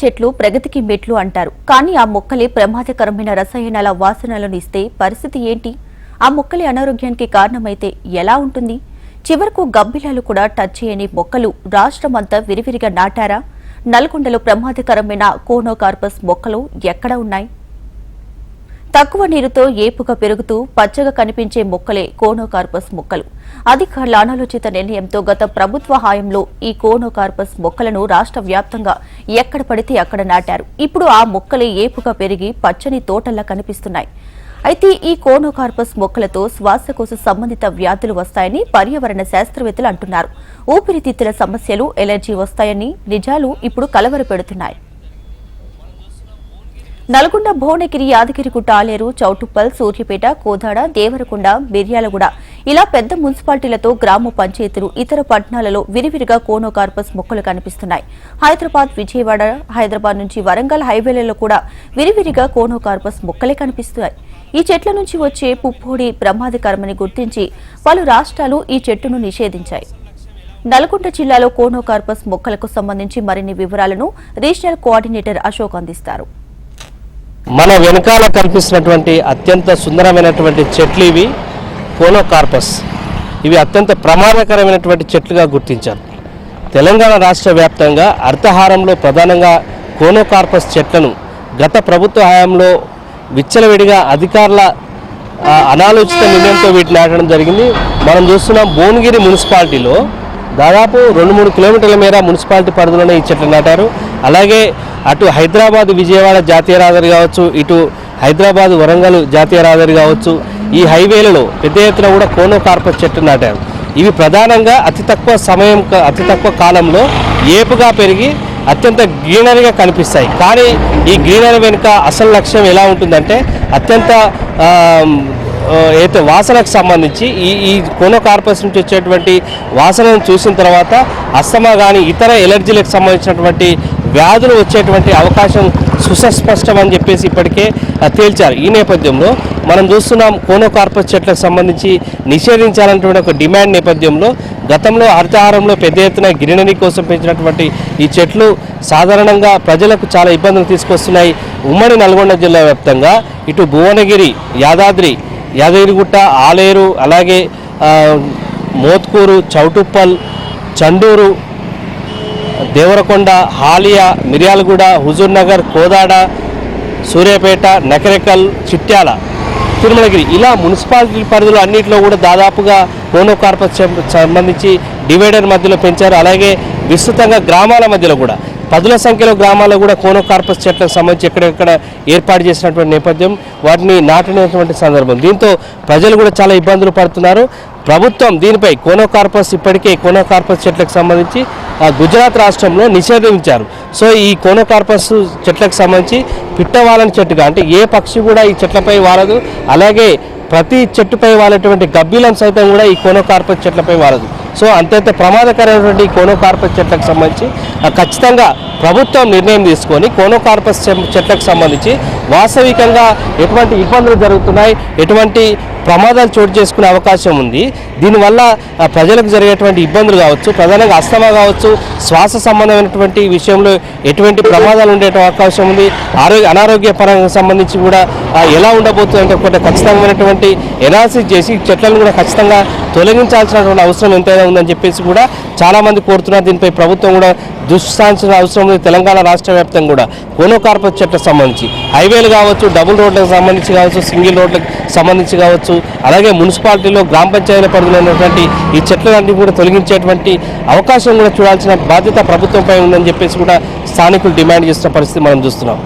చెట్లు ప్రగతికి మెట్లు అంటారు. కానీ ఆ మొక్కలే ప్రమాదకరమైన రసాయనాల వాసనలను ఇస్తే పరిస్థితి ఏంటి? ఆ మొక్కలే అనారోగ్యానికి కారణమైతే ఎలా ఉంటుంది? చివరకు గబ్బిలాలు కూడా టచ్ చేయని మొక్కలు రాష్ట్రమంతా విరివిరిగా నాటారా? నల్గొండలో ప్రమాదకరమైన కోనోకార్పస్ మొక్కలు ఎక్కడ ఉన్నాయి? తక్కువ నీరుతో ఏపుగా పెరుగుతూ పచ్చగా కనిపించే మొక్కలే కోనోకార్పస్ మొక్కలు. అధికారుల అనాలోచిత నిర్ణయంతో గత ప్రభుత్వ హాయంలో ఈ కోనోకార్పస్ మొక్కలను రాష్ట్ర వ్యాప్తంగా ఎక్కడ పడితే అక్కడ నాటారు. ఇప్పుడు ఆ మొక్కలే ఏపుగా పెరిగి పచ్చని తోటల్లా కనిపిస్తున్నాయి. అయితే ఈ కోనోకార్పస్ మొక్కలతో శ్వాసకోశ సంబంధిత వ్యాధులు వస్తాయని పర్యావరణ శాస్త్రవేత్తలు అంటున్నారు. ఊపిరితిత్తుల సమస్యలు ఎలర్జీ వస్తాయని నిజాలు ఇప్పుడు కలవరపెడుతున్నాయి. నల్గొండ భువనగిరి యాదగిరిగుట్ట ఆలేరు చౌటుప్పల్ సూర్యపేట కోదాడ దేవరకొండ మిర్యాలగూడ ఇలా పెద్ద మున్సిపాలిటీలతో గ్రామ పంచాయతీలు ఇతర పట్టణాలలో విరివిరిగా కోనోకార్పస్ మొక్కలు కనిపిస్తున్నాయి. హైదరాబాద్ విజయవాడ హైదరాబాద్ నుంచి వరంగల్ హైవేలలో కూడా విరివిరిగా కోనోకార్పస్ మొక్కలే కనిపిస్తున్నాయి. ఈ చెట్ల నుంచి వచ్చే పుప్పొడి ప్రమాదకరమని గుర్తించి పలు రాష్ట్రాలు ఈ చెట్టును నిషేధించాయి. నల్గొండ జిల్లాలో కోనోకార్పస్ మొక్కలకు సంబంధించి మరిన్ని వివరాలను రీజనల్ కోఆర్డినేటర్ అశోక్ అందిస్తారు. మన వెనకాల కనిపిస్తున్నటువంటి అత్యంత సుందరమైనటువంటి చెట్లు ఇవి కోనోకార్పస్ ఇవి అత్యంత ప్రమాదకరమైనటువంటి చెట్లుగా గుర్తించారు. తెలంగాణ రాష్ట్ర వ్యాప్తంగా అర్థహారంలో ప్రధానంగా కోనోకార్పస్ చెట్లను గత ప్రభుత్వ హయాంలో విచ్చలవిడిగా అధికారుల అనాలోచిత నిర్ణయంతో వీటిని నాటడం జరిగింది. మనం చూస్తున్నాం భువనగిరి మున్సిపాలిటీలో దాదాపు రెండు మూడు కిలోమీటర్ల మేర మున్సిపాలిటీ పరిధిలోనే ఈ చెట్లు నాటారు. అలాగే అటు హైదరాబాద్ విజయవాడ జాతీయ రహదారి కావచ్చు ఇటు హైదరాబాద్ వరంగల్ జాతీయ రహదారి కావచ్చు ఈ హైవేలలో పెద్ద ఎత్తున కూడా కోనో కార్పస్ చెట్టు నాటారు. ఇవి ప్రధానంగా అతి తక్కువ సమయం అతి తక్కువ కాలంలో ఏపుగా పెరిగి అత్యంత గ్రీనరీగా కనిపిస్తాయి. కానీ ఈ గ్రీనరీ వెనుక అసలు లక్ష్యం ఎలా ఉంటుందంటే అత్యంత అయితే వాసనకు సంబంధించి ఈ ఈ కోనోకార్పస్ నుంచి వచ్చేటువంటి వాసనను చూసిన తర్వాత అస్తమా కానీ ఇతర ఎలర్జీలకు సంబంధించినటువంటి వ్యాధులు వచ్చేటువంటి అవకాశం సుస్పష్టం అని చెప్పేసి ఇప్పటికే తేల్చారు. ఈ నేపథ్యంలో మనం చూస్తున్నాం కోనోకార్పస్ చెట్లకు సంబంధించి నిషేధించాలన్నటువంటి ఒక డిమాండ్ నేపథ్యంలో గతంలో హరితహారంలో పెద్ద ఎత్తున గిరిణని కోసం పెంచినటువంటి ఈ చెట్లు సాధారణంగా ప్రజలకు చాలా ఇబ్బందులు తీసుకొస్తున్నాయి. ఉమ్మడి నల్గొండ జిల్లా వ్యాప్తంగా ఇటు భువనగిరి యాదాద్రి యాదగిరిగుట్ట ఆలేరు అలాగే మోత్కూరు చౌటుప్పల్ చండూరు దేవరకొండ హాలియా మిర్యాలగూడ హుజూర్ నగర్ కోదాడ సూర్యాపేట నకరెకల్ చిట్యాల తిరుమలగిరి ఇలా మున్సిపాలిటీ పరిధిలో అన్నింటిలో కూడా దాదాపుగా కోనోకార్పస్ సంబంధించి డివైడర్ మధ్యలో పెంచారు. అలాగే విస్తృతంగా గ్రామాల మధ్యలో కూడా పదుల సంఖ్యలో గ్రామాల్లో కూడా కోనోకార్పస్ చెట్లకు సంబంధించి ఎక్కడెక్కడ ఏర్పాటు చేసినటువంటి నేపథ్యం వాటిని నాటినటువంటి సందర్భం. దీంతో ప్రజలు కూడా చాలా ఇబ్బందులు పడుతున్నారు. ప్రభుత్వం దీనిపై కోనోకార్పస్ ఇప్పటికే కోనోకార్పస్ చెట్లకు సంబంధించి ఆ, గుజరాత్ రాష్ట్రంలో నిషేధించారు సో ఈ కోనోకార్పస్ చెట్లకు సంబంధించి పిట్టవాలని చెట్టుగా అంటే ఏ పక్షి కూడా ఈ చెట్లపై వాలదు. అలాగే ప్రతి చెట్టుపై వాలేటువంటి గబ్బీలను సైతం కూడా ఈ కోనోకార్పస్ చెట్లపై వాలదు. సో అంతంత ప్రమాదకరమైనటువంటి ఈ కోనోకార్పస్ చెట్లకు సంబంధించి ఆ, ఖచ్చితంగా ప్రభుత్వం నిర్ణయం తీసుకొని కోనోకార్పస్ చెట్లకు సంబంధించి వాస్తవికంగా ఎటువంటి ఇబ్బందులు జరుగుతున్నాయి ఎటువంటి ప్రమాదాలు చోటు చేసుకునే అవకాశం ఉంది. దీనివల్ల ప్రజలకు జరిగేటువంటి ఇబ్బందులు కావచ్చు ప్రధానంగా అస్తమా కావచ్చు శ్వాస సంబంధమైనటువంటి విషయంలో ఎటువంటి ప్రమాదాలు ఉండే అవకాశం ఉంది. ఆరోగ్య అనారోగ్య పరంగా సంబంధించి కూడా ఎలా ఉండబోతుంది అంటే కొంత ఖచ్చితమైనటువంటి ఎనాలిసిస్ చేసి చెట్లను కూడా ఖచ్చితంగా తొలగించాల్సినటువంటి అవసరం ఎంతైనా ఉందని చెప్పేసి కూడా చాలామంది కోరుతున్నారు. దీనిపై ప్రభుత్వం కూడా దుస్సాంచిన అవసరం ఉంది తెలంగాణ రాష్ట్ర వ్యాప్తంగా కూడా. కోనోకార్పస్ చెట్లకు సంబంధించి. హైవేలు కావచ్చు డబుల్ రోడ్లకు సంబంధించి కావచ్చు సింగిల్ రోడ్లకు సంబంధించి కావచ్చు అలాగే మున్సిపాలిటీలో గ్రామ పంచాయతీల పరిధిలో ఉన్నటువంటి ఈ చెట్లన్నింటినీ కూడా తొలగించేటువంటి అవకాశం కూడా చూడాల్సిన బాధ్యత ప్రభుత్వంపై ఉందని చెప్పేసి కూడా స్థానికులు డిమాండ్ చేస్తున్న పరిస్థితి మనం చూస్తున్నాం.